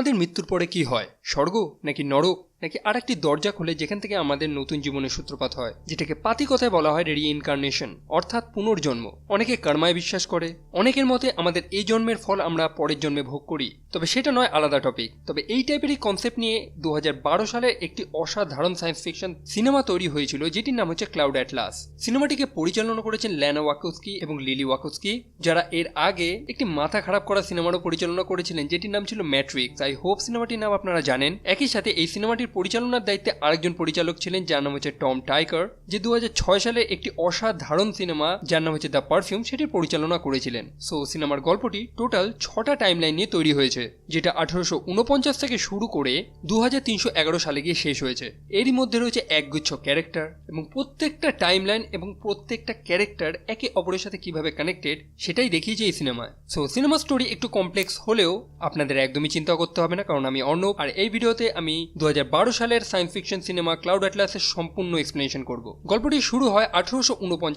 আমাদের মৃত্যুর পরে কি হয়? স্বর্গ নাকি নরক? নাকি আরেকটি দরজা খুলে যেখান থেকে আমাদের নতুন জীবনের সূত্রপাত হয়, যেটাকে পাতি কথায় বলা হয় রি রিইনকার্নেশন অর্থাৎ পুনর্জন্ম। অনেকে কর্মায় বিশ্বাস করে, অনেকের মতে আমাদের এই জন্মের ফল আমরা পরের জন্মে ভোগ করি। তবে সেটা নয় আলাদা টপিক তবে এই টাইপেরই কনসেপ্ট নিয়ে দু হাজার বারো সালে একটি অসাধারণ সায়েন্স ফিকশন সিনেমা তৈরি হয়েছিল, যেটির নাম হচ্ছে ক্লাউড অ্যাটলাস সিনেমাটিকে পরিচালনা করেছেন ল্যানা ওয়াকুস্কি এবং লিলি ওয়াকোস্কি যারা এর আগে একটি মাথা খারাপ করা সিনেমারও পরিচালনা করেছিলেন, যেটির নাম ছিল ম্যাট্রিক্স আই হোপ সিনেমাটির নাম আপনারা জানেন। একই সাথে এই সিনেমাটির পরিচালনার দায়িত্বে আরেকজন পরিচালক ছিলেন, যার নাম হচ্ছে টম টাইকার, যে দু হাজার ছয় সালে একটি অসাধারণ সিনেমা, যার নাম হচ্ছে দ্য পারফিউম সেটির পরিচালনা করেছিলেন। সো, সিনেমার গল্পটি টোটাল ছটা টাইমলাইন নিয়ে তৈরি হয়েছে, যেটা আঠারোশো উনপঞ্চাশ থেকে শুরু করে দু হাজার তিনশো এগারো সালে গিয়ে শেষ হয়েছে। এরই মধ্যে রয়েছে একগুচ্ছ ক্যারেক্টার এবং প্রত্যেকটা টাইমলাইন এবং প্রত্যেকটা ক্যারেক্টার একে অপরের সাথে কীভাবে কানেক্টেড, সেটাই দেখিয়েছে এই সিনেমায়। সো, সিনেমা স্টোরি একটু কমপ্লেক্স হলেও আপনাদের একদমই চিন্তা করতে হবে না, কারণ আমি অর্ণব, আর এই ভিডিওতে আমি দু হাজার সালের সায়েন্স ফিকশন সিনেমা ক্লাউড অ্যাটলাসের সম্পূর্ণ এক্সপ্লেনেশন করব। গল্পটি শুরু হয় আঠারোশো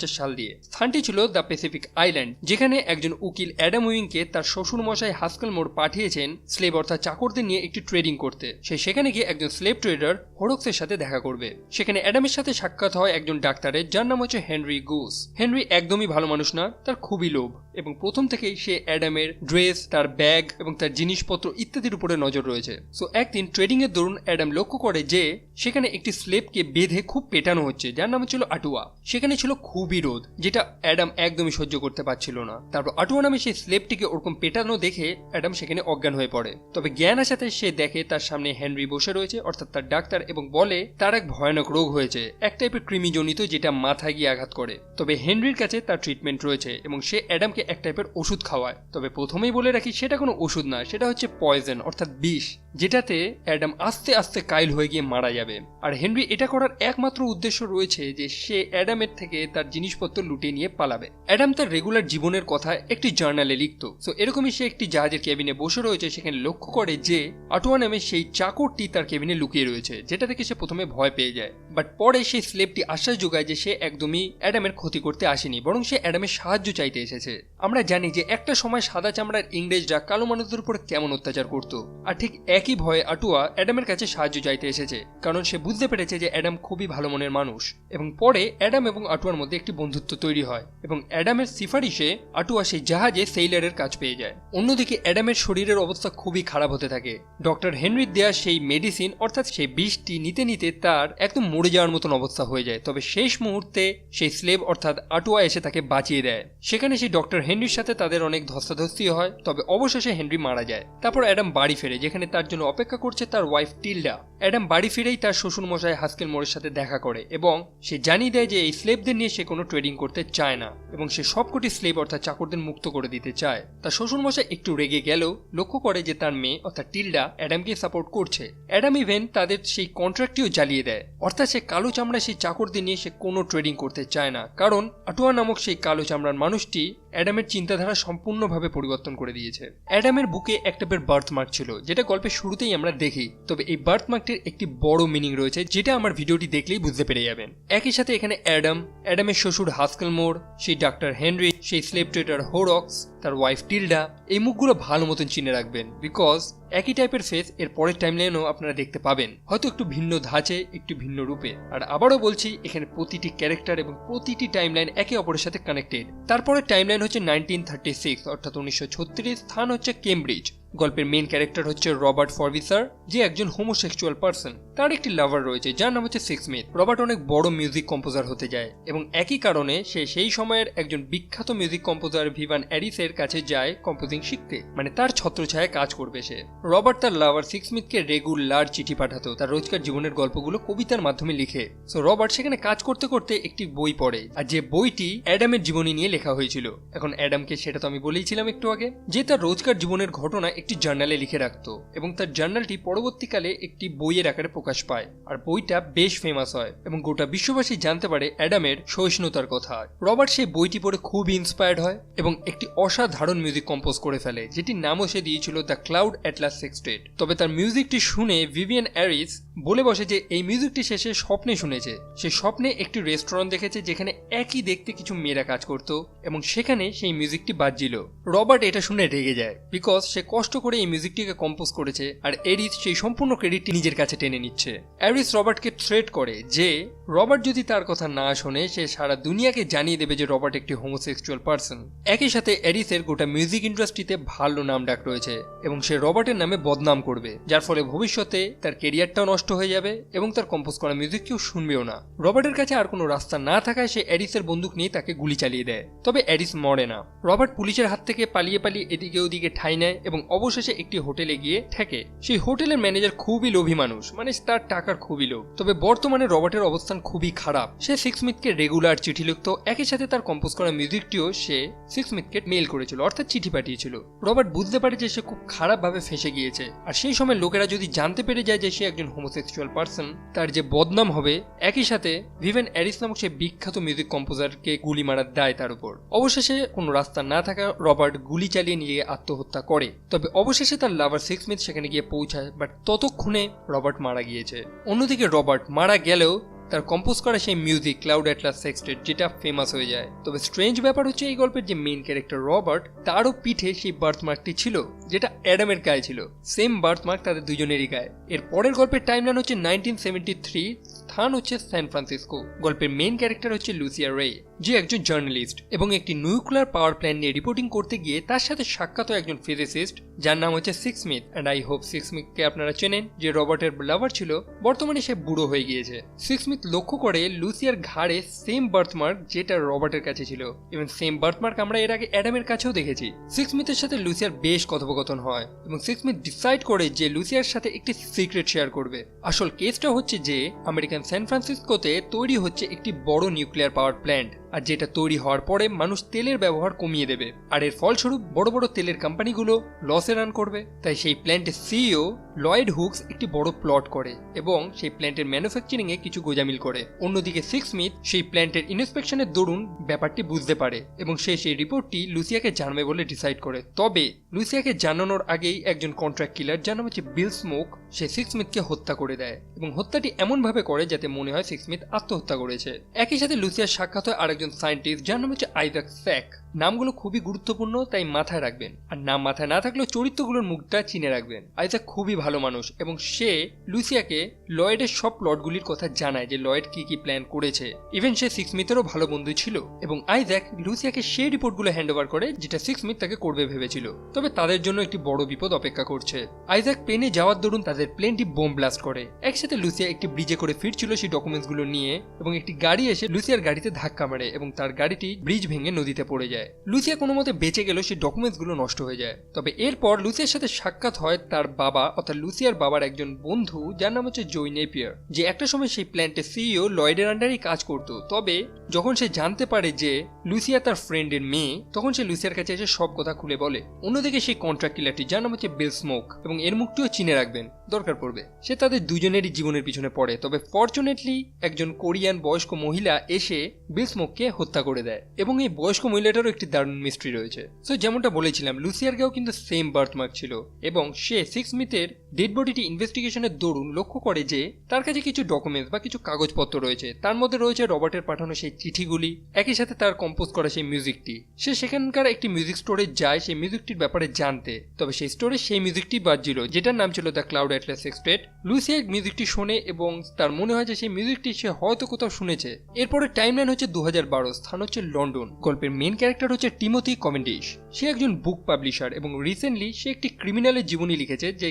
সাল দিয়ে। স্থানটি ছিল দ্য প্যাসিফিক আইল্যান্ড যেখানে একজন উকিল অ্যাডাম উইংকে তার শ্বশুর মশাই হাসকেল মোড় পাঠিয়েছেন স্লেব অর্থাৎ চাকরদের নিয়ে একটি ট্রেডিং করতে। সে সেখানে গিয়ে একজন স্লেব ট্রেডার হোরক্সের সাথে দেখা করবে। সেখানে অ্যাডামের সাথে সাক্ষাৎ হয় একজন ডাক্তারের যার নাম হচ্ছে হেনরি গুস হেনরি একদমই ভালো মানুষ না, তার খুবই লোভ এবং প্রথম থেকেই সে অ্যাডামের ড্রেস তার ব্যাগ এবং তার জিনিসপত্র ইত্যাদির উপরে নজর রয়েছে। সো একদিন ট্রেডিং এর দরুন অ্যাডাম লক্ষ্য করে যে সেখানে একটি স্লেবকে বেঁধে খুব পেটানো হচ্ছে, যার নাম ছিল আটুয়া। সেখানে ছিল খুবই রোদ, যেটা অ্যাডাম একদমই সহ্য করতে পারছিল না। তারপর আটুয়া নামে সেই স্লেবটিকে ওরকম পেটানো দেখে অ্যাডাম সেখানে অজ্ঞান হয়ে পড়ে। তবে জ্ঞান আসাতে সে দেখে তার সামনে হেনরি বসে রয়েছে, অর্থাৎ তার ডাক্তার এবং বলে, তার এক ভয়ানক রোগ হয়েছে, এক টাইপের কৃমিজনিত যেটা মাথায় গিয়ে আঘাত করে। তবে হেনরির কাছে তার ট্রিটমেন্ট রয়েছে এবং সে অ্যাডামকে এক টাইপের ওষুধ খাওয়ায়। তবে প্রথমেই বলে রাখি, সেটা কোনো ওষুধ না, সেটা হচ্ছে পয়জন অর্থাৎ বিষ, যেটাতে অ্যাডাম আস্তে আস্তে কাইল হয়ে গিয়ে মারা যাবে। আর হেনরি এটা করার একমাত্র উদ্দেশ্য রয়েছে যে সে অ্যাডামের থেকে তার জিনিসপত্র লুটিয়ে নিয়ে পালাবে। অ্যাডাম তার রেগুলার জীবনের কথা একটি জার্নালে লিখত। সো এরকমই সে একটি জাহাজের কেবিনে বসে রয়েছে, সেখানে লক্ষ্য করে যে আটোয়া নামে সেই চাকরটি তার কেবিনে লুকিয়ে রয়েছে, যেটা থেকে সে প্রথমে ভয় পেয়ে যায়। বাট পরে সেই স্লেবটি আশ্বাস যোগায় যে সে একদমই অ্যাডামের ক্ষতি করতে আসেনি, বরং সে অ্যাডামের সাহায্য চাইতে এসেছে। আমরা জানি যে একটা সময় সাদা চামড়ার ইংরেজরা কালো মানুষদের উপর কেমন অত্যাচার করত। আর ঠিক একই ভয়ে আটুয়া অ্যাডামের কাছে সাহায্য চাইতে এসেছে, কারণ সে বুঝতে পেরেছে যে অ্যাডাম খুবই ভালো মনের মানুষ। এবং পরে অ্যাডাম এবং আটুয়ার মধ্যে একটি বন্ধুত্ব তৈরি হয়। এবং অ্যাডামের সিফারিশে আটুয়া সেই জাহাজে সেইলারের কাজ পেয়ে যায়। অন্যদিকে অ্যাডামের শরীরের অবস্থা খুবই খারাপ হতে থাকে। ডক্টর হেনরির দেয়া সেই মেডিসিন, অর্থাৎ সেই বিষটি নিতে নিতে তার একদম মরে যাওয়ার মতন অবস্থা হয়ে যায়। তবে শেষ মুহূর্তে সেই স্লেব অর্থাৎ আটুয়া এসে তাকে বাঁচিয়ে দেয়। সেখানে সেই ডক্টর হেনরির সাথে তাদের অনেক ধস্তাধস্তি হয়। তবে অবশেষে হেনরি মারা যায়। তারপর অ্যাডাম বাড়ি ফেরে, যেখানে তার জন্য অপেক্ষা করছে তার ওয়াইফ টিল্ডা। অ্যাডাম বাড়ি ফিরেই তার শ্বশুর মশাই হাস্কেল মোড়ের সাথে দেখা করে এবং সে জানিয়ে দেয় যে এই স্লেবদের নিয়ে সে কোনো ট্রেডিং করতে চায় না এবং সে সবকটি স্লেব অর্থাৎ চাকরদের মুক্ত করে দিতে চায়। তার শ্বশুর মশাই একটু রেগে গেলেও লক্ষ্য করে যে তার মেয়ে অর্থাৎ টিল্ডা অ্যাডামকে সাপোর্ট করছে। অ্যাডাম ইভেন তাদের সেই কন্ট্রাক্টটিও জ্বালিয়ে দেয়। অর্থাৎ সে কালো চামড়া সেই চাকরদের নিয়ে সে কোনো ট্রেডিং করতে চায় না। কারণ আটুয়া নামক সেই কালো চামড়ার মানুষটি অ্যাডামের চিন্তাধারা সম্পূর্ণভাবে পরিবর্তন করে দিয়েছে। অ্যাডামের বুকে একটা বের বার্থমার্ক ছিল, যেটা গল্পের শুরুতেই আমরা দেখি। তবে এই বার্থমার্কটির একটি বড় মিনিং রয়েছে, যেটা আমার ভিডিওটি দেখলেই বুঝতে পেরে যাবেন। একই সাথে এখানে অ্যাডাম, অ্যাডামের শ্বশুর হাসকেল মোড়, সেই ডাক্তার হেনরি, সেই স্লেপ ট্রেটার হোরক্স তার ওয়াইফ টিল্ডা এই মুখগুলো ভালো মতন চিনে রাখবেন বিকজ একই টাইপের ফেস এর পরের টাইমলাইনও আপনারা দেখতে পাবেন। হয়তো একটু ভিন্ন ধাঁচে, একটু ভিন্ন রূপে। আর আবারও বলছি, এখানে প্রতিটি ক্যারেক্টার এবং প্রতিটি টাইমলাইন একে অপরের সাথে কানেক্টেড তারপরের টাইমলাইন হচ্ছে নাইনটিন থার্টি সিক্স অর্থাৎ উনিশশো ছত্রিশ। স্থান হচ্ছে কেমব্রিজ গল্পের মেন ক্যারেক্টার হচ্ছে রবার্ট ফরভিসার যে একজন হোমোসেক্সুয়াল পার্সন তার একটি লাভার রয়েছে, যার নাম হচ্ছে সিক্স মিথ রবার্ট অনেক বড় মিউজিক কম্পোজার হতে যায় এবং একই কারণে সে সেই সময়ের একজন বিখ্যাত মিউজিক কম্পোজার ভিভান অ্যারিসের কাছে যায় কম্পোজিং শিখতে। মানে তার ছত্রছায়ায় কাজ করবে সে। রবার্ট তার লাভার সিক্স মিথকে রেগুলার চিঠি পাঠাতো, তার রোজকার জীবনের গল্পগুলো কবিতার মাধ্যমে লিখে। সো রবার্ট সেখানে কাজ করতে করতে একটি বই পড়ে, আর যে বইটি অ্যাডামের জীবনী নিয়ে লেখা হয়েছিল। এখন অ্যাডামকে সেটা তো আমি বলেইছিলাম একটু আগে। যে তার রোজকার জীবনের ঘটনা একটি জার্নালে লিখে রাখতো, এবং তার জার্নালটি পরবর্তীকালে একটি বইয়ের আকারে প্রকাশ পায়। আর বইটা বেশ ফেমাস হয় এবং গোটা বিশ্ববাসী জানতে পারে অ্যাডামের সহিষ্ণুতার কথা। রবার্ট সেই বইটি পড়ে খুব ইন্সপায়ার্ড হয় এবং একটি অসাধারণ মিউজিক কম্পোজ করে ফেলে, যেটির নামও সে দিয়েছিল দ্য ক্লাউড অ্যাটলাস সেক্সটেড তবে তার মিউজিকটি শুনে ভিভিয়ান অ্যারিস বলে বসে যে এই মিউজিকটি শেষে স্বপ্নে শুনেছে। সে স্বপ্নে একটি রেস্টুরেন্ট দেখেছে যেখানে একই দেখতে কিছু মেয়েরা কাজ করত এবং সেখানে সেই মিউজিকটি বাজছিল। রবার্ট এটা শুনে রেগে যায় বিকজ সে কষ্ট করে এই মিউজিকটিকে কম্পোজ করেছে আর এরিস সেই সম্পূর্ণ ক্রেডিটটি নিজের কাছে টেনে নিচ্ছে। অ্যারিস রবার্টকে থ্রেট করে যে রবার্ট যদি তার কথা না শোনে, সে সারা দুনিয়াকে জানিয়ে দেবে যে রবার্ট একটি হোমোসেক্সুয়াল পার্সন একই সাথে অ্যারিসের গোটা মিউজিক ইন্ডাস্ট্রিতে ভালো নাম ডাক রয়েছে এবং সে রবার্টের নামে বদনাম করবে, যার ফলে ভবিষ্যতে তার কেরিয়ারটাও নষ্ট হয়ে যাবে এবং তার কম্পোজ করা মিউজিক কেউ শুনবেও না। রবার্টের কাছে আর কোনো রাস্তা না থাকায় সে অ্যারিসের বন্দুক নিয়ে তাকে গুলি চালিয়ে দেয়। তবে অ্যারিস মরে না। রবার্ট পুলিশের হাত থেকে পালিয়ে পালিয়ে এদিকে ওদিকে ঠাই নেয় এবং অবশেষে একটি হোটেলে গিয়ে ঠেকে। সেই হোটেলের ম্যানেজার খুবই লোভী মানুষ মানে তার টাকার খুবই লোভ। তবে বর্তমানে রবার্টের অবস্থান খুবই খারাপ। সে সিক্স মিথকে রেগুলার চিঠি লিখত, একই সাথে তার কম্পোজ করা মিউজিকটিও সে সিক্স মিথকে মেল করেছিল, অর্থাৎ চিঠি পাঠিয়েছিল। রবার্ট বুঝতে পারে যে সে খুব খারাপভাবে ফেসে গিয়েছে। আর সেই সময় লোকেরা যদি জানতে পেরে যায় যে সে একজন হোমোসেক্সুয়াল পার্সন তার যে বদনাম হবে, একই সাথে ভিভেন অ্যারিস নামক সে বিখ্যাত মিউজিক কম্পোজারকে গুলি মারার দায় তার উপর। অবশেষে কোনো রাস্তা না থাকা রবার্ট গুলি চালিয়ে নিয়ে আত্মহত্যা করে। তবে অবশেষে তার লাভার সিক্স সেখানে গিয়ে পৌঁছায় বাট ততক্ষণে রবার্ট মারা গিয়েছে। অন্যদিকে রবার্ট মারা গেলেও তার কম্পোজ করা সেই মিউজিক ক্লাউড অ্যাটলাস সেক্সটেড যেটা ফেমাস হয়ে যায়। তবে স্ট্রেঞ্জ ব্যাপার হচ্ছে এই গল্পের যে মেন ক্যারেক্টার রবার্ট, তারও পিঠে সেই বার্থমার্কটি ছিল, যেটা অ্যাডামের গায়ে ছিল। সেম বার্থমার্ক তাদের দুজনেরই গায়ে। এর পরের গল্পের টাইমলাইন হচ্ছে নাইনটিন সেভেন্টি থ্রি স্থান হচ্ছে স্যান ফ্রান্সিসকো গল্পের মেন ক্যারেক্টার হচ্ছে লুসিয়া রে যে একজন জার্নালিস্ট এবং একটি নিউক্লিয়ার পাওয়ার প্ল্যান্ট নিয়ে রিপোর্টিং করতে গিয়ে তার সাথে সাক্ষাৎ একজন ফিজিসিস্ট যার নাম হচ্ছে Sixsmith and I hope সিক্স মিথকে আপনারা চেনেন, যে রবার্টের লাভার ছিল, বর্তমানে সে বুড়ো হয়ে গিয়েছে। সিক্স মিথ লক্ষ্য করে লুসিয়ার ঘাড়ে সেম বার্থমার্ক যেটা রবার্টের কাছে ছিল। এবং সেম বার্থমার্ক আমরা এর আগে অ্যাডামের কাছেও দেখেছি। সিক্স মিথের সাথে লুসিয়ার বেশ কথোপকথন হয় এবং সিক্স মিথ ডিসাইড করে যে লুসিয়ার সাথে একটি সিক্রেট শেয়ার করবে। আসল কেসটা হচ্ছে যে আমেরিকান স্যান ফ্রান্সিসকোতে তৈরি হচ্ছে একটি বড় নিউক্লিয়ার পাওয়ার প্ল্যান্ট। আর যেটা তৈরি হওয়ার পরে মানুষ তেলের ব্যবহার কমিয়ে দেবে। আর এর ফলস্বরূপ বড় বড় তেলের কোম্পানিগুলো লসে রান করবে। তাই সেই প্ল্যান্টের সিইও লয়েড হুকস একটি বড় প্লট করে এবং সেই প্ল্যান্টের ম্যানুফ্যাকচারিং এ কিছু গোজামিল করে। অন্যদিকে সিক্স স্মিথ সেই প্ল্যান্টের ইন্সপেকশনের দরুন ব্যাপারটি বুঝতে পারে এবং সে সেই রিপোর্টটি লুসিয়াকে জানবে বলে ডিসাইড করে। তবে লুসিয়াকে জানানোর আগেই একজন কন্ট্রাক্ট কিলার যার নাম হচ্ছে বিল স্মোক সে সিক্স স্মিথকে হত্যা করে দেয় এবং হত্যাটি এমনভাবে করে যাতে মনে হয় সিক্স স্মিথ আত্মহত্যা করেছে। একই সাথে লুসিয়ার সাক্ষাৎ হয় আরেকজন সায়েন্টিস্ট যার নাম হচ্ছে আইজাক স্যাক নামগুলো খুবই গুরুত্বপূর্ণ, তাই মাথায় রাখবেন। আর নাম মাথায় না থাকলেও চরিত্রগুলোর মুখটা চিনে রাখবেন। আইজাক খুবই ভালো মানুষ, এবং সে লুসিয়াকে লয়েডের সব প্লটগুলির কথা জানায় যে লয়েড কি কি প্ল্যান করেছে। ইভেন সে সিক্স মিথেরও ভালো বন্ধু ছিল, এবং আইজ্যাক লুসিয়াকে সেই রিপোর্টগুলো হ্যান্ড ওভার করে, যেটা সিক্স মিথ তাকে করবে ভেবেছিল। তবে তাদের জন্য একটি বড় বিপদ অপেক্ষা করছে। আইজ্যাক প্লেনে যাওয়ার দরুন তাদের প্লেনটি বোম ব্লাস্ট করে। একসাথে লুসিয়া একটি ব্রিজে করে ফিরছিল সেই ডকুমেন্টসগুলো নিয়ে, এবং একটি গাড়ি এসে লুসিয়ার গাড়িতে ধাক্কা মারে। এবং তার গাড়িটি ব্রিজ ভেঙে নদীতে পড়ে যায়। লুসিয়া কোনো মতে বেঁচে গেল সেই ডকুমেন্টসগুলো নষ্ট হয়ে যায়। তবে এরপর লুসিয়ার সাথে সাক্ষাৎ হয় তার বাবা, অর্থাৎ লুসিয়ার বাবার একজন বন্ধু, যার নাম হচ্ছে জয় নেপিয়ার, যে একটা সময় সেই প্ল্যান্টের সিইও লয়েডের আন্ডারেই কাজ করত। তবে যখন সে জানতে পারে যে লুসিয়া তার ফ্রেন্ডের মেয়ে, তখন সে লুসিয়ার কাছে এসে সব কথা খুলে বলে। অন্যদিকে সেই কন্ট্রাক্ট কিলারটি যার নাম হচ্ছে বেল স্মোক, এবং এর মুখটিও চিনে রাখবেন। দরকার পড়বে। সে তাদের দুজনেরই জীবনের পিছনে পড়ে। তবে ফর্চুনেটলি একজন কোরিয়ান বয়স্ক মহিলা এসে বিলস্মোককে হত্যা করে দেয় এবং এই বয়স্ক মহিলাটারও একটি দারুণ মিস্ট্রি রয়েছে। সো যেমনটা বলেছিলাম লুসিয়ারকেও কিন্তু সেম বার্থমার্ক ছিল এবং সে সিক্স মিথের ডেড বডিটি ইনভেস্টিগেশনের দরুন লক্ষ্য করে যে, তার কাছে কিছু ডকুমেন্টস বা কিছু কাগজপত্র রয়েছে। তার মধ্যে রয়েছে রবার্টের পাঠানো সেই চিঠিগুলি, একই সাথে তার কম্পোজ করা সেই মিউজিকটি সে সেখানকার একটি মিউজিক স্টোরে যায়, সেই মিউজিকটির ব্যাপারে জানতে। তবে সেই স্টোরে সেই মিউজিকটি বাজছিল, যেটার নাম ছিল the Cloud Atlas sextet Luisa মিউজিকটি শোনে এবং তার মনে হয় যে সেই মিউজিকটি সে হয়তো কোথাও শুনেছে। এরপরে টাইমলাইন হচ্ছে দু হাজার বারো, স্থান হচ্ছে লন্ডন। গল্পের মেন ক্যারেক্টার হচ্ছে টিমোথি কমেন্ডিস সে একজন বুক পাবলিশার এবং রিসেন্টলি সে একটি ক্রিমিনালের জীবনী লিখেছে, যে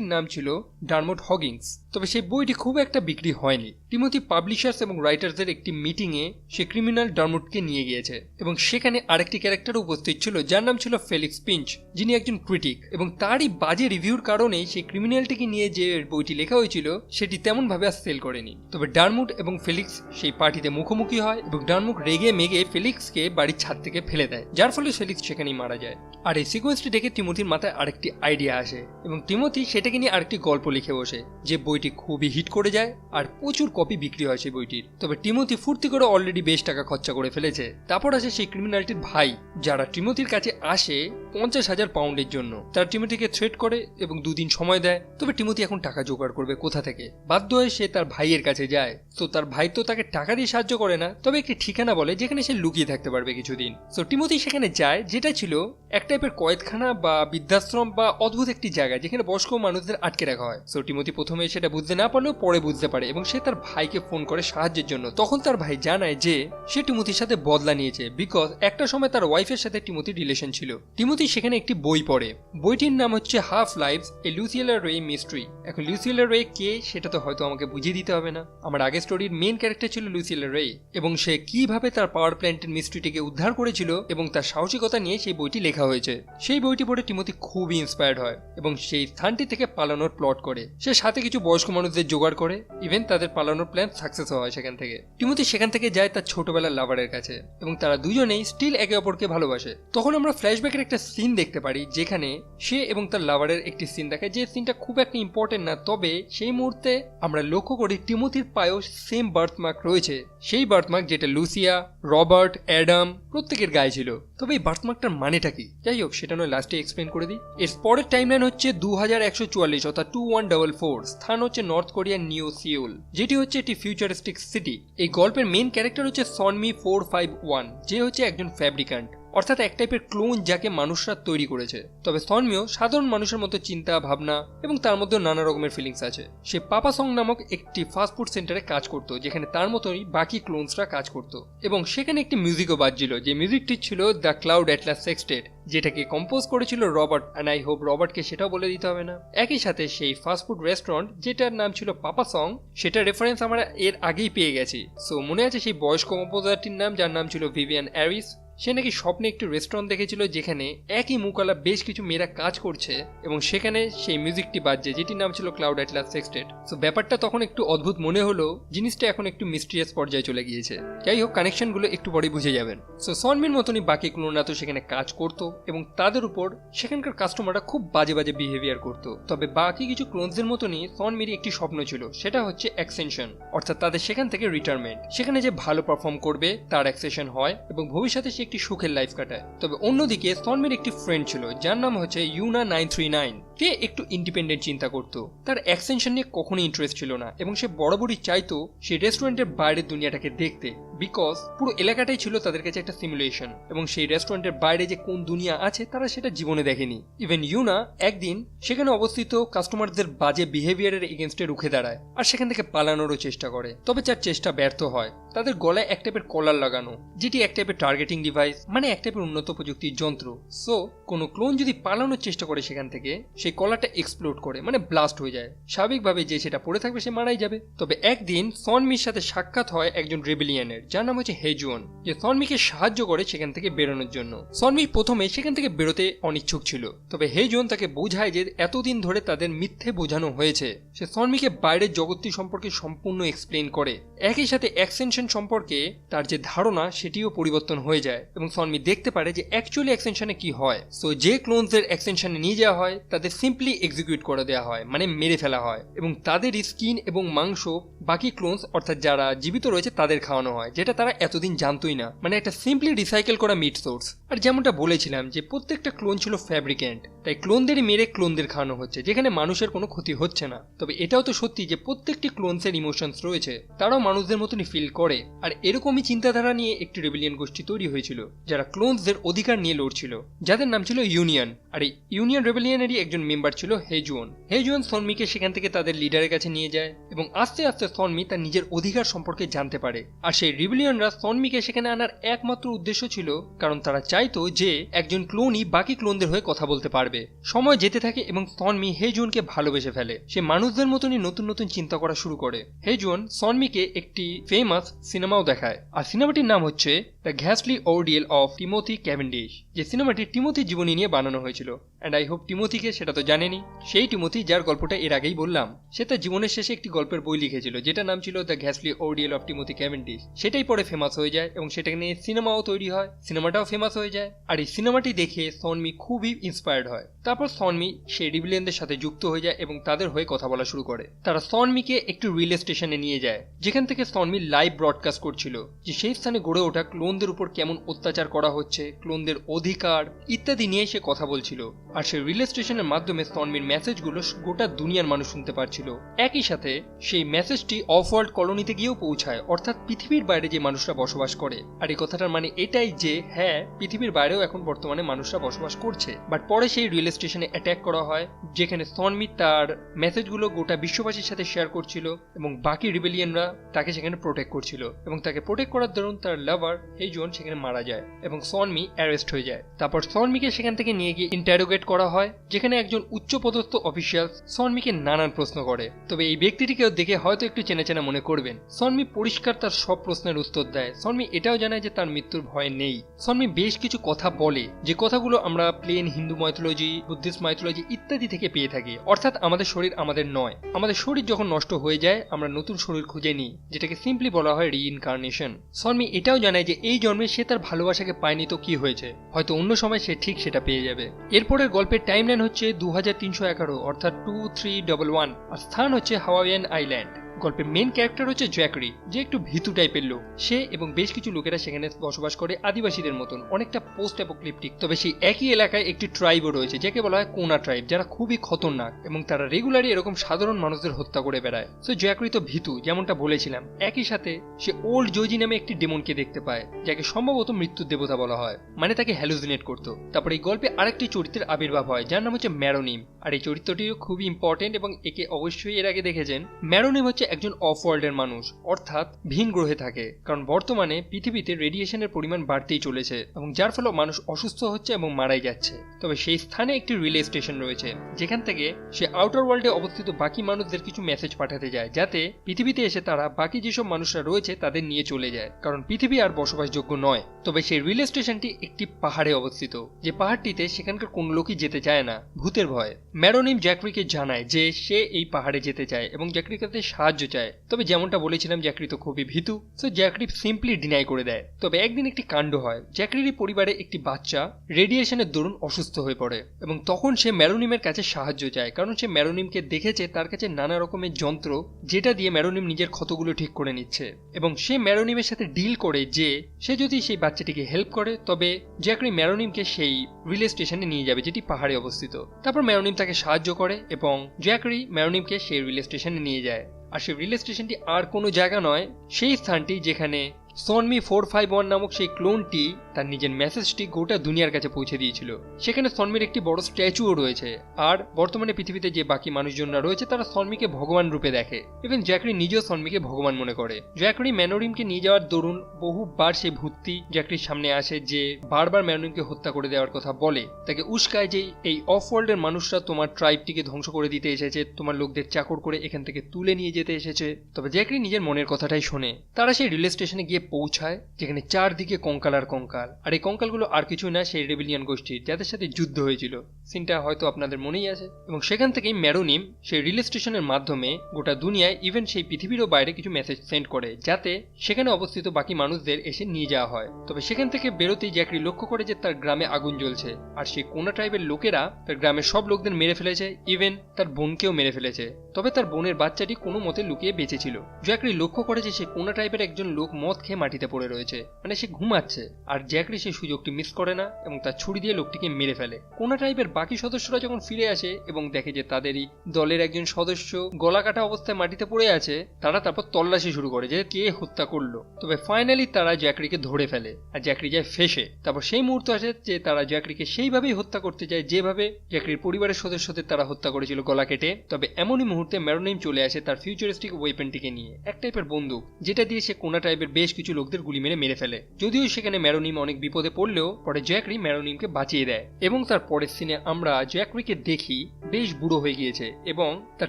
ক্রিমিনালটির নাম ছিল ডারমোট হগিংস। তবে সেই বইটি খুব একটা বিক্রি হয়নি। টিমোথি পাবলিশার্স এবং রাইটার্সের একটি মিটিংয়ে সে ক্রিমিনাল ডারমুটকে নিয়ে গিয়েছে এবং সেখানে আরেকটি ক্যারেক্টার উপস্থিত ছিল, যার নাম ছিল ফেলিক্স পিঞ্চ, যিনি একজন ক্রিটিক। এবং তারই বাজে রিভিউর কারণেই সেই ক্রিমিনালটিকে নিয়ে যে বইটি লেখা হয়েছিল, সেটি তেমনভাবে আর সেল করেনি। তবে ডারমুট এবং ফেলিক্স সেই পার্টিতে মুখোমুখি হয় এবং ডারমুট রেগে মেগে ফেলিক্সকে বাড়ির ছাদ থেকে ফেলে দেয়, যার ফলে ফেলিক্স সেখানেই মারা যায়। আর এই সিকোয়েন্সটি দেখে টিমোথির মাথায় আরেকটি আইডিয়া আসে এবং টিমোথি সেটাকে সেটাকে নিয়ে আরেকটি গল্প লিখে বসে, যে বইটি খুবই হিট করে যায় আর প্রচুর কপি বিক্রি হয় সেই বইটির। তবে টিমোথি ফুর্তি করে অলরেডি বেশ টাকা খরচা করে ফেলেছে। তারপর আসে সেই ক্রিমিনালটির ভাই, যারা টিমোথির কাছে আসে পঞ্চাশ হাজার পাউন্ডের জন্য। তারা টিমোথিকে থ্রেট করে এবং দুদিন সময় দেয়। তবে টিমোথি এখন টাকা জোগাড় করবে কোথা থেকে? বাধ্য হয়ে সে তার ভাইয়ের কাছে যায়। তো তার ভাই তো তাকে টাকা দিয়ে সাহায্য করে না, তবে একটি ঠিকানা বলে যেখানে সে লুকিয়ে থাকতে পারবে কিছুদিন। সো টিমোথি সেখানে যায়, যেটা ছিল এক টাইপের কয়েদখানা বা বৃদ্ধাশ্রম বা অদ্ভুত একটি জায়গা, যেখানে বয়স্ক মানুষদের আটকে রাখা হয়। সো টিমোথি প্রথমে সেটা বুঝতে না পারলেও পরে বুঝতে পারে এবং সে তার ভাইকে ফোন করে সাহায্যের জন্য। তখন তার ভাই জানায় যে, সে টিমোথির সাথে বদলা নিয়েছে বিকজ একটা সময় তার ওয়াইফের সাথে টিমোথির রিলেশন ছিল। টিমোথি সেখানে একটি বই পড়ে। বইটির নাম হচ্ছে হাফ লাইভস এ লুসিয়েলা রে মিস্ট্রি এখন লুসিয়েলা রে কে, সেটা তো হয়তো আমাকে বুঝিয়ে দিতে হবে না। আমার আগের স্টোরির মেন ক্যারেক্টার ছিল লুসিয়েলা রে এবং সে কীভাবে তার পাওয়ার প্ল্যান্টের মিস্ট্রিটিকে উদ্ধার করেছিল এবং তার সাহসিকতা নিয়ে সেই বইটি লেখা হয়েছে। সেই বইটি পড়ে টিমোথি খুবই ইন্সপায়ার্ড হয় এবং সেই স্থানটি থেকে পালানোর প্লট করে। সে সাথে কিছু বয়স্ক মানুষদের জোগাড় করে ইভেন তাদের পালানোর প্ল্যান সাকসেস হয় সেখান থেকে। টিমোথি সেখান থেকে যায় তার ছোটবেলার লাভারের কাছে, এবং তারা দুজনেই স্টিল একে অপরকে ভালোবাসে। তখন আমরা ফ্ল্যাশব্যাকের একটা সিন দেখতে পারি, যেখানে সে এবং তার লাভারের একটি সিন দেখায়, যে সিনটা খুব একটা ইম্পর্টেন্ট না, তবে সেই মুহূর্তে আমরা লক্ষ্য করি টিমোথির পায়েও সেম বার্থমার্ক রয়েছে। সেই বার্থমার্ক যেটা লুসিয়া, রবার্ট, অ্যাডাম প্রত্যেকের গায়ে ছিল। তবে এই বার্থমার্কটার মানেটা কি? যাই হোক, সেটা নয় লাস্টে এক্সপ্লেন করে দিই। এর পরের টাইমলাইন হচ্ছে দু হাজার একশো চুয়াল্লিশ অর্থাৎ টু ওয়ান ডাবল ফোর স্থান হচ্ছে নর্থ কোরিয়ার নিউ সিউল যেটি হচ্ছে একটি ফিউচারিস্টিক সিটি এই গল্পের মেন ক্যারেক্টার হচ্ছে সনমি ফোর ফাইভ ওয়ান যে হচ্ছে একজন ফ্যাব্রিকান্ট অর্থাৎ এক টাইপের ক্লোন যাকে মানুষরা তৈরি করেছে। তবে সনমিও সাধারণ মানুষের মতো চিন্তা, ভাবনা এবং তার মধ্যে নানা রকমের ফিলিংস আছে। সে পাপাসং নামক একটি ফাস্টফুড সেন্টারে কাজ করতো, যেখানে তার মতোই বাকি ক্লোনসরা কাজ করত। এবং সেখানে একটি মিউজিকও বাজছিল, যে মিউজিকটি ছিল দ্য ক্লাউড অ্যাটলাস সেক্সটেড যেটাকে কম্পোজ করেছিল রবার্ট অ্যান্ড আই হোপ রবার্টকে সেটাও বলে দিতে হবে না। একই সাথে সেই ফাস্টফুড রেস্টুরেন্ট যেটার নাম ছিল পাপাসং সেটা রেফারেন্স আমরা এর আগেই পেয়ে গেছি। সো মনে আছে সেই বয়স্ক কম্পোজারটির নাম, যার নাম ছিল ভিভিয়ান অ্যারিস সে নাকি স্বপ্নে একটি রেস্টুরেন্ট দেখেছিল যেখানে একই মুকালা বেশ কিছু মেয়েরা কাজ করছে এবং সেখানে সেই মিউজিকটি বাজছে, যেটির নাম ছিল ক্লাউড অ্যাটলাস সেক্সটেড সো ব্যাপারটা তখন একটু অদ্ভুত মনে হলো, জিনিসটা এখন একটু মিস্ট্রিয়াস পর্যায়ে চলে গিয়েছে। যাই হোক কানেকশনগুলো একটু পরেই বুঝে যাবেন। সো সনমির মতনই বাকি ক্লোনরা তো সেখানে কাজ করতো এবং তাদের উপর সেখানকার কাস্টমাররা খুব বাজে বাজে বিহেভিয়ার করতো। তবে বাকি কিছু ক্লোনসদের মতনই সনমির একটি স্বপ্ন ছিল, সেটা হচ্ছে এক্সটেনশন অর্থাৎ তাদের সেখান থেকে রিটায়ারমেন্ট সেখানে যে ভালো পারফর্ম করবে, তার এক্সেশন হয় এবং ভবিষ্যতে সে একটি সুখের লাইফ কাটায়। তবে অন্যদিকে সনমির একটি ফ্রেন্ড ছিল, যার নাম হচ্ছে ইউনা নাইন থ্রি নাইন সে একটু ইন্ডিপেন্ডেন্ট চিন্তা করত। তার এক্সটেনশন নিয়ে কখনোই ইন্টারেস্ট ছিল না এবং সে বরাবরই চাইতো সে রেস্টুরেন্টের বাইরের দুনিয়াটাকে দেখতে বিকজ পুরো এলাকাটাই ছিল তাদের কাছে একটা সিমুলেশন এবং সেই রেস্টুরেন্টের বাইরে যে কোন দুনিয়া আছে তারা সেটা জীবনে দেখেনি। ইভেন ইউনা একদিন সেখানে অবস্থিত কাস্টমারদের বাজে বিহেভিয়ারের এগেনস্টে রুখে দাঁড়ায় আর সেখান থেকে পালানোরও চেষ্টা করে। তবে যার চেষ্টা ব্যর্থ হয়, তাদের গলায় এক টাইপের কলার লাগানো, যেটি এক টাইপের টার্গেটিং ডিভাইস মানে এক টাইপের উন্নত প্রযুক্তির যন্ত্র। সো কোনো ক্লোন যদি পালানোর চেষ্টা করে সেখান থেকে সেই কলারটা এক্সপ্লোড করে মানে ব্লাস্ট হয়ে যায়। স্বাভাবিকভাবে যে সেটা পড়ে থাকবে সে মারাই যাবে। তবে একদিন সনমির সাথে সাক্ষাৎ হয় একজন রেবিলিয়ানের যার নাম হচ্ছে হেজুয়ন যে সনমিকে সাহায্য করে সেখান থেকে বেরোনোর জন্য। সনমি প্রথমে সেখান থেকে বেরোতে অনিচ্ছুক ছিল, তবে হেজুয়ন তাকে বোঝায় যে এতদিন ধরে তাদের মিথ্যে বোঝানো হয়েছে। সে সনমিকে বাইরের জগৎটি সম্পর্কে সম্পূর্ণ এক্সপ্লেন করে। একই সাথে এক্সটেনশন সম্পর্কে তার যে ধারণা, সেটিও পরিবর্তন হয়ে যায় এবং সনমি দেখতে পারে যে অ্যাকচুয়ালি এক্সটেনশনে কি হয়। সো যে ক্লোনসদের এক্সটেনশনে নিয়ে যাওয়া হয়, তাদের সিম্পলি এক্সিকিউট করে দেওয়া হয় মানে মেরে ফেলা হয়। এবং তাদের স্কিন এবং মাংস, বাকি ক্লোনস অর্থাৎ যারা জীবিত রয়েছে, তাদের খাওয়ানো হয়, যেটা তারা এতদিন জানতোই না। মানে একটা সিম্পলি রিসাইকেল করা মিট সোর্স আর যেমনটা বলেছিলাম যে প্রত্যেকটা ক্লোন ছিল ফ্যাব্রিকেন্ট তাই ক্লোনদেরই মেরে ক্লোনদের খাওয়ানো হচ্ছে, যেখানে মানুষের কোনো ক্ষতি হচ্ছে না। তবে এটাও তো সত্যি যে প্রত্যেকটি ক্লোনসের ইমোশনস রয়েছে, তারাও মানুষদের মতনই ফিল করে। আর এরকমই চিন্তাধারা নিয়ে একটি রেবিলিয়ন গোষ্ঠী তৈরি হয়েছিল, যারা ক্লোনসদের অধিকার নিয়ে লড়ছিল। যাদের নাম ছিল ইউনিয়ন, আর এই ইউনিয়ন রেবেলিয়নেরই একজন মেম্বার ছিল হেজুয়ন হেজুয়ন সনমিকে সেখান থেকে তাদের লিডারের কাছে নিয়ে যায়, এবং আস্তে আস্তে সনমি তার নিজের অধিকার সম্পর্কে জানতে পারে। আর সেই রিবিলিয়নরা সনমিকে সেখানে আনার একমাত্র উদ্দেশ্য ছিল, কারণ তারা চাইতো যে একজন ক্লোনই বাকি ক্লোনদের হয়ে কথা বলতে পারবে। সময় যেতে থাকে এবং সনমি হেজুনকে ভালোবেসে ফেলে। সে মানুষদের মতনই নতুন নতুন চিন্তা করা শুরু করে। হেজুন সনমিকে একটি ফেমাস সিনেমাও দেখায়। আর সিনেমাটির নাম হচ্ছে দ্য ঘ্যাসলি ওরডিয়েল অফ টিমোথি ক্যাভেন্ডিশ যে সিনেমাটি টিমোথি জীবনী নিয়ে বানানো হয়েছিল। অ্যান্ড আই হোপ টিমোথিকে সেটা তো জানেনি। সেই টিমোথি যার গল্পটা এর আগেই বললাম, সে তার জীবনের শেষে একটি গল্পের বই লিখেছিল যেটা নাম ছিল দ্য ঘ্যাসলি ওরডিয়েল অফ টিমোথি ক্যাভেন্ডিশ সেটাই পরে ফেমাস হয়ে যায় এবং সেটাকে নিয়ে সিনেমাও তৈরি হয় সিনেমাটাও ফেমাস হয়ে যায়। আর এই সিনেমাটি দেখে সনমি খুবই ইন্সপায়ার্ড হয়। তারপর সনমি সেই রিবিলিয়নদের সাথে যুক্ত হয়ে যায় এবং তাদের হয়ে কথা বলা শুরু করে। তারা সনমিকে একটি রিলে স্টেশনে নিয়ে যায়, যেখান থেকে সনমি লাইভ ব্রডকাস্ট করছিল, যে সেই স্থানে গড়ে ওঠা ক্লোনদের উপর কেমন অত্যাচার করা হচ্ছে, ক্লোনদের অধিকার ইত্যাদি নিয়ে সে কথা বলছিল। আর সেই রিলে স্টেশনের মাধ্যমে সনমির মেসেজগুলো গোটা দুনিয়ার মানুষ শুনতে পারছিল। একই সাথে সেই মেসেজটি অফ ওয়ার্ল্ড কলোনিতে গিয়েও পৌঁছায়, অর্থাৎ পৃথিবীর বাইরে যে মানুষরা বসবাস করে। আর এই কথাটার মানে এটাই যে হ্যাঁ পৃথিবীর বাইরেও এখন বর্তমানে মানুষরা বসবাস করছে। বাট পরে সেই রিলে স্টেশনে অ্যাটাক করা হয়, যেখানে সনমি তার মেসেজগুলো গোটা বিশ্ববাসীর সাথে শেয়ার করছিল এবং বাকি রিবেলিয়ানরা তাকে সেখানে প্রোটেক্ট করছিল এবং তাকে প্রোটেক্ট করার দরুন তার লাভার এই জন সেখানে মারা যায় এবং সনমি অ্যারেস্ট হয়ে যায়। তারপর সনমিকে সেখান থেকে নিয়ে গিয়ে ইন্টারোগেট করা হয়, যেখানে একজন উচ্চপদস্থ অফিসিয়াল সনমিকে নানান প্রশ্ন করে। তবে এই ব্যক্তিটিকেও দেখে হয়তো একটু চেনা চেনা মনে করবেন। সনমি পরিষ্কার তার সব প্রশ্নের উত্তর দেয়। সনমি এটাও জানায় যে তার মৃত্যুর ভয় নেই। সনমি বেশ কিছু কথা বলে। যে কথাগুলো আমরা plain Hindu mythology Buddhist, mythology ইত্যাদি থেকে পেয়ে থাকি। অর্থাৎ আমাদের শরীর আমাদের নয়। আমাদের শরীর যখন নষ্ট হয়ে যায়, আমরা নতুন শরীর খুঁজে নিই, যেটাকে সিম্পলি বলা হয় রি রিইনকার্নেশন সনমি এটাও জানায় যে এই জন্মে সে তার ভালোবাসাকে পায়নি তো কি হয়েছে? হয়তো অন্য সময় সে ঠিক সেটা পেয়ে যাবে। এরপরের গল্পের টাইমলাইন হচ্ছে দু অর্থাৎ টু থ্রি ওয়ান আর স্থান হচ্ছে হাওয়াইয়ান আইল্যান্ড। গল্পের মেন ক্যারেক্টার হচ্ছে জ্যাকরি, যে একটু ভীতু টাইপের লোক। সে এবং বেশ কিছু লোকেরা সেখানে বসবাস করে আদিবাসীদের মতন। অনেকটা পোস্ট অ্যাপোক্লিপটিক তবে সেই একই এলাকায় একটি ট্রাইবও রয়েছে, যাকে বলা হয় কোনা ট্রাইব যারা খুবই খতরনাক এবং তারা রেগুলারই এরকম সাধারণ মানুষদের হত্যা করে বেড়ায়। সো জ্যাকরি তো ভীতু, যেমনটা বলেছিলাম। একই সাথে সে ওল্ড জোজি নামে একটি ডেমনকে দেখতে পায়, যাকে সম্ভবত মৃত্যুর দেবতা বলা হয় মানে তাকে হ্যালুজিনেট করতো। তারপর এই গল্পে আরেকটি চরিত্রের আবির্ভাব হয়, যার নাম হচ্ছে ম্যারোনিম আর এই চরিত্রটিও খুবই ইম্পর্টেন্ট এবং একে অবশ্যই এর আগে দেখেছেন। ম্যারোনিম হচ্ছে একজন অফ ওয়ার্ল্ডের মানুষ, অর্থাৎ ভিন গ্রহে থাকে, কারণ বর্তমানে পৃথিবীতে রেডিয়েশনের পরিমাণ বাড়তেই চলেছে এবং যার ফলে মানুষ অসুস্থ হচ্ছে এবং মারাই যাচ্ছে। তবে সেই স্থানে একটি রিলে স্টেশন রয়েছে, যেখান থেকে সে আউটার ওয়ার্ল্ডে অবস্থিত বাকি মানুষদের কিছু মেসেজ পাঠাতে যায়, যাতে পৃথিবীতে এসে তারা বাকি যেসব মানুষরা রয়েছে তাদের নিয়ে চলে যায়, কারণ পৃথিবী আর বসবাসযোগ্য নয়। তবে সেই রিলে স্টেশনটি একটি পাহাড়ে অবস্থিত, যে পাহাড়টিতে সেখানকার কোন লোকই যেতে চায় না, ভূতের ভয়। ম্যারোনিম জ্যাকরিকে জানায় যে সে এই পাহাড়ে যেতে চায় এবং জ্যাকরির কাছে সাহায্য চায়। তবে যেমনটা বলেছিলাম জ্যাকরি তো খুবই ভীতু। সো জ্যাকরি সিম্পলি ডিনাই করে দেয়। তবে একদিন একটি কাণ্ড হয়। জ্যাকরির পরিবারে একটি বাচ্চা রেডিয়েশনের দরুন অসুস্থ হয়ে পড়ে এবং তখন সে ম্যারোনিমের কাছে সাহায্য চায়। কারণ সে ম্যারোনিমকে দেখেছে, তার কাছে নানা রকমের যন্ত্র যেটা দিয়ে ম্যারোনিম নিজের ক্ষতগুলো ঠিক করে নিচ্ছে। এবং সে ম্যারোনিমের সাথে ডিল করে যে, সে যদি সেই বাচ্চাটিকে হেল্প করে, তবে জ্যাকরি ম্যারোনিমকে সেই রিলে স্টেশনে নিয়ে যাবে, যেটি পাহাড়ে অবস্থিত। তারপর ম্যারোনিম তাকে সাহায্য করে এবং জ্যাকরি ম্যারোনিমকে সেই রিলে স্টেশনে নিয়ে যায়। আর সেই রেলওয়ে স্টেশনটি আর কোনো জায়গা নয় সেই স্থানটি যেখানে সনমি ফোর ফাইভ ওয়ান নামক সেই ক্লোনটি তার নিজের মেসেজটি গোটা দুনিয়ার কাছে পৌঁছে দিয়েছিল। সেখানে সনমির একটি বড় স্ট্যাচুও রয়েছে। আর বর্তমানে পৃথিবীতে যে বাকি মানুষজনরা রয়েছে, তারা সনমিকে ভগবান রূপে দেখে। ইভেন জ্যাকরি নিজেও সনমিকে ভগবান মনে করে। জ্যাকরি ম্যানোরিমকে নিয়ে যাওয়ার দরুন বহুবার সেই ভূতটি জ্যাকরির সামনে আসে যে বারবার ম্যানোরিমকে হত্যা করে দেওয়ার কথা বলে। তাকে উস্কায় যে এই অফ ওয়ার্ল্ডের মানুষরা তোমার ট্রাইবটিকে ধ্বংস করে দিতে এসেছে, তোমার লোকদের চাকর করে এখান থেকে তুলে নিয়ে যেতে এসেছে। তবে জ্যাকরি নিজের মনের কথাটাই শোনে। তারা সেই রেল স্টেশনে গিয়ে পৌঁছায়, যেখানে চারদিকে কঙ্কাল আর কঙ্কাল। আর এই কঙ্কালগুলো আর কিছু না, সেই রেবিলিয়ান গোষ্ঠীর যাদের সাথে যুদ্ধ হয়েছিল। সিনটা হয়তো আপনাদের মনেই আছে। এবং সেখান থেকেই ম্যারোনিম সেই রিলে স্টেশনের মাধ্যমে গোটা দুনিয়ায় ইভেন সেই পৃথিবীরও বাইরে কিছু মেসেজ সেন্ড করে, যাতে সেখানে অবস্থিত বাকি মানুষদের এসে নিয়ে যাওয়া হয়। তবে সেখান থেকে বেরোতেই জ্যাকরি লক্ষ্য করে যে তার গ্রামে আগুন জ্বলছে। আর সেই কোনা ট্রাইবের লোকেরা তার গ্রামের সব লোকদের মেরে ফেলেছে ইভেন তার বোনকেও মেরে ফেলেছে। তবে তার বোনের বাচ্চাটি কোনো মতে লুকিয়ে বেঁচেছিল জ্যাকরি লক্ষ্য করে যে সে কোনা টাইপের একজন লোক মদ খেয়ে মাটিতে পড়ে রয়েছে। মানে সে ঘুমাচ্ছে। আর জ্যাকরি সেই সুযোগটি মিস করে না এবং তার ছুরি দিয়ে লোকটিকে মেরে ফেলে। কোনা টাইপের বাকি সদস্যরা যখন ফিরে আসে এবং দেখে যে তাদেরই দলের একজন সদস্য গলা কাটা অবস্থায় মাটিতে পড়ে আছে, তারা তারপর তল্লাশি শুরু করে যে কে হত্যা করল। তবে ফাইনালি তারা জ্যাকরিকে ধরে ফেলে আর জ্যাকরি যায় ফেসে। তারপর সেই মুহূর্ত আসে যে তারা জ্যাকরিকে সেইভাবেই হত্যা করতে যায় যেভাবে জ্যাকরির পরিবারের সদস্যদের তারা হত্যা করেছিল গলা কেটে। তবে এমনই মুহূর্তে ম্যারোনিম চলে আসে তার ফিউচারিস্টিক ওয়েপেনটিকে নিয়ে। এক টাইপের বন্দুক, যেটা দিয়ে সে কোনা টাইপের বেশ কিছু লোকদের গুলি মেরে মেরে ফেলে। যদিও সেখানে ম্যারোনিম অনেক বিপদে পড়লেও পরে জ্যাকরি ম্যারোনিমকে বাঁচিয়ে দেয় এবং তার পরের সিনে আমরা জ্যাকরিকে দেখি, বেশ বুড়ো হয়ে গিয়েছে এবং তার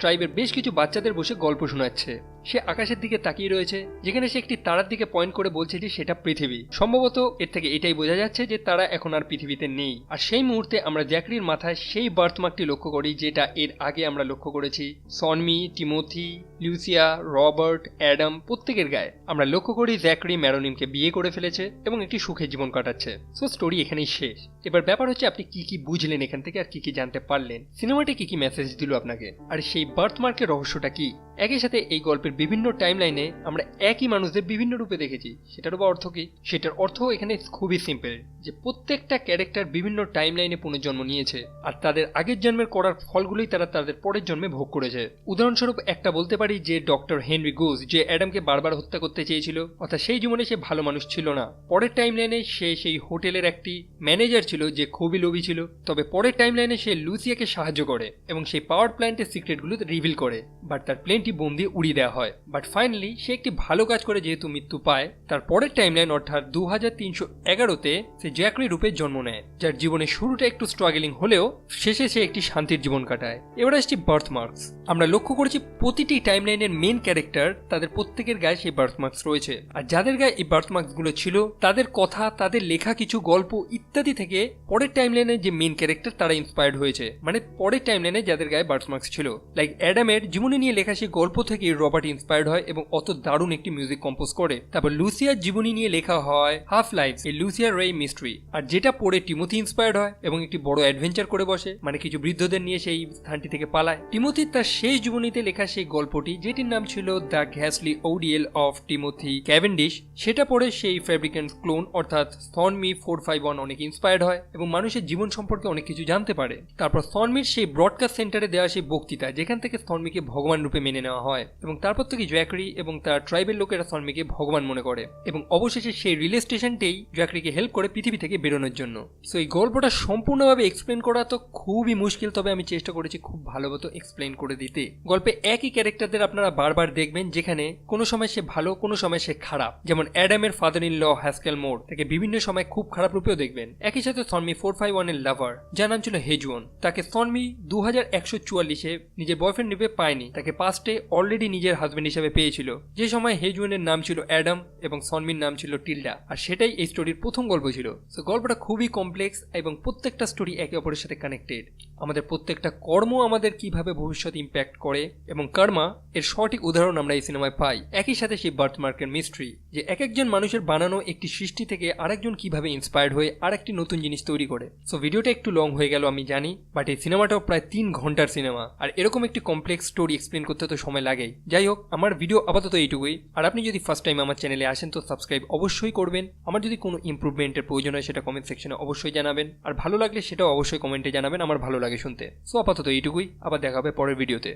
ট্রাইবের বেশ কিছু বাচ্চাদের বসে গল্প শোনাচ্ছে। সে আকাশের দিকে তাকিয়ে রয়েছে, যেখানে সে একটি তারার দিকে পয়েন্ট করে বলছে যে সেটা পৃথিবী। সম্ভবত এর থেকে এটাই বোঝা যাচ্ছে যে তারা এখন আর পৃথিবীতে নেই। আর সেই মুহূর্তে আমরা জ্যাকরির মাথায় সেই বার্থমার্কটি লক্ষ্য করি, যেটা এর আগে আমরা লক্ষ্য করেছি। Sonmi, Timothy Lucia Robert, Adam প্রত্যেকের গায়ে। আমরা লক্ষ্য করি জ্যাকরি ম্যারোনিমকে বিয়ে করে ফেলেছে এবং একটি সুখের জীবন কাটাচ্ছে। সো স্টোরি এখানেই শেষ। এবার ব্যাপার হচ্ছে আপনি কি কি বুঝলেন এখান থেকে আর কি কি জানতে পারলেন? সিনেমাটি কি কি মেসেজ দিল আপনাকে? আর সেই বার্থমার্কের রহস্যটা কি? একই সাথে এই গল্পের বিভিন্ন টাইমলাইনে আমরা একই মানুষদের বিভিন্ন রূপে দেখেছি। সেটার বা অর্থ কি? সেটার অর্থ এখানে খুবই সিম্পল যে প্রত্যেকটা ক্যারেক্টার বিভিন্ন টাইমলাইনে পুনর্জন্ম নিয়েছে, আর তাদের আগের জন্মের করার ফলগুলোই তারা তাদের পরের জন্মে ভোগ করেছে। উদাহরণস্বরূপ একটা বলতে পারি যে ডক্টর হেনরি গোজ যে অ্যাডামকে বারবার হত্যা করতে চেয়েছিল, অর্থাৎ সেই জীবনে সে ভালো মানুষ ছিল না। পরের টাইমলাইনে সে সেই হোটেলের একটি ম্যানেজার ছিল যে খুবই লোভী ছিল, তবে পরের টাইমলাইনে সে লুসিয়াকে সাহায্য করে এবং সেই পাওয়ার প্ল্যান্টের সিক্রেটগুলো রিভিল করে। বাট তার প্লেনটি বোম দিয়ে উড়িয়ে দেওয়া হয়। বাট ফাইনালি সে একটি ভালো কাজ করে যেহেতু মৃত্যু পায়। তার পরের টাইমলাইন অর্থাৎ দু হাজার তিনশো এগারোতে, সে জ্যাকরি রূপে জন্ম নেয়, যার জীবনের শুরুটা একটু স্ট্রাগলিং হলেও, শেষে সে একটি শান্তির জীবন কাটায়। এবার আসছি বার্থ মার্কস আমরা লক্ষ্য করেছি প্রতিটি টাইমলাইনের মেন ক্যারেক্টার তাদের প্রত্যেকের গায়ে সেই বার্থ মার্কস রয়েছে। আর যাদের গায়ে এই বার্থ মার্কসগুলো ছিল, তাদের কথা, তাদের লেখা কিছু গল্প ইত্যাদি থেকে পরের টাইমলাইনে যে মেন ক্যারেক্টার তারা ইন্সপায়ার্ড হয়েছে। মানে পরের টাইমলাইনে যাদের গায়ে বার্থ মার্কস ছিল লাইক অ্যাডামের জীবনী নিয়ে লেখা সেই গল্প থেকে রবার্ট ইন্সপায়ার্ড হয় এবং অত দারুণ একটি মিউজিক কম্পোজ করে। তারপর লুসিয়ার জীবনী নিয়ে লেখা হয় হাফ লাইফ এই লুসিয়ার রে মিস্ট্রি। আর যেটা পড়ে টিমোথি ইন্সপায়ার্ড হয় এবং একটি বড় অ্যাডভেঞ্চার করে বসে মানে কিছু বৃদ্ধদের নিয়ে সেই স্থানটি থেকে পালায়। টিমোথি তার শেষ জীবনীতে লেখা সেই গল্পটি, যেটির নাম ছিল দ্য ঘ্যাসলি ওডিএল অফ টিমোথি ক্যাভেন্ডিশ, সেটা পড়ে সেই ফ্যাব্রিকেন্ট ক্লোন, অর্থাৎ সনমি ফোর ফাইভ ওয়ান অনেক ইন্সপায়ার্ড হয় এবং মানুষের জীবন সম্পর্কে অনেক কিছু জানতে পারে। তারপর সনমির সেই ব্রডকাস্ট সেন্টারে দেওয়া সেই বক্তৃতা যেখান থেকে সনমিকে ভগবান রূপে মেনে নেওয়া হয় এবং তারপর থেকে জ্যাকরি এবং তার ট্রাইবের লোকেরা সনমিকে ভগবান মনে করে এবং অবশেষে সেই রিলে স্টেশনটাই জ্যাকরিকে হেল্প করে পৃথিবী থেকে বেরোনোর জন্য। সো এই গল্পটা সম্পূর্ণভাবে এক্সপ্লেন করা তো খুবই মুশকিল, তবে আমি চেষ্টা করেছি খুব ভালো মতো এক্সপ্লেন করে দিতে। গল্পে একই ক্যারেক্টারদের আপনারা বারবার দেখবেন যেখানে কোনো সময় সে ভালো, কোনো সময় সে খারাপ। যেমন অ্যাডামের father in law Haskell Moore তাকে বিভিন্ন সময় খুব খারাপ রূপেও দেখবেন। একই সাথে সনমি ফোর ফাইভ ওয়ানের লাভার যার নাম ছিল হেজুয়ন তাকে সনমি দু হাজার একশো চুয়াল্লিশে নিজের বয়ফ্রেন্ড রূপে পায়নি। তাকে পাস্টে অলরেডি নিজের হাজব্যান্ড হিসেবে পেয়েছিল। যে সময় হেজুয়নের নাম ছিল অ্যাডাম এবং সনমির নাম ছিল টিল্ডা। আর সেটাই এই স্টোরির প্রথম গল্প ছিল। তো গল্পটা খুবই কমপ্লেক্স এবং প্রত্যেকটা স্টোরি একে অপরের সাথে কানেক্টেড আমাদের প্রত্যেকটা কর্ম আমাদের কীভাবে ভবিষ্যৎ ইম্প্যাক্ট করে এবং কর্মা এর সঠিক উদাহরণ আমরা এই সিনেমায় পাই। একই সাথে সেই বার্থমার্কের মিস্ট্রি যে এক একজন মানুষের বানানো একটি সৃষ্টি থেকে আরেকজন কীভাবে ইন্সপায়ার্ড হয়ে আরেকটি নতুন জিনিস তৈরি করে। সো ভিডিওটা একটু লং হয়ে গেল আমি জানি বাট এই সিনেমাটাও প্রায় তিন ঘণ্টার সিনেমা আর এরকম একটি কমপ্লেক্স স্টোরি এক্সপ্লেন করতে তো সময় লাগে যাই হোক আমার ভিডিও আপাতত এইটুকুই। আর আপনি যদি ফার্স্ট টাইম আমার চ্যানেলে আসেন, তো সাবস্ক্রাইব অবশ্যই করবেন। আমার যদি কোনো ইম্প্রুভমেন্টের প্রয়োজন হয়, সেটা কমেন্ট সেকশনে অবশ্যই জানাবেন। আর ভালো লাগলে সেটাও অবশ্যই কমেন্টে জানাবেন, আমার ভালো লাগে শুনতে। সো আপাতত এইটুকুই। আবার দেখা হবে পরের ভিডিওতে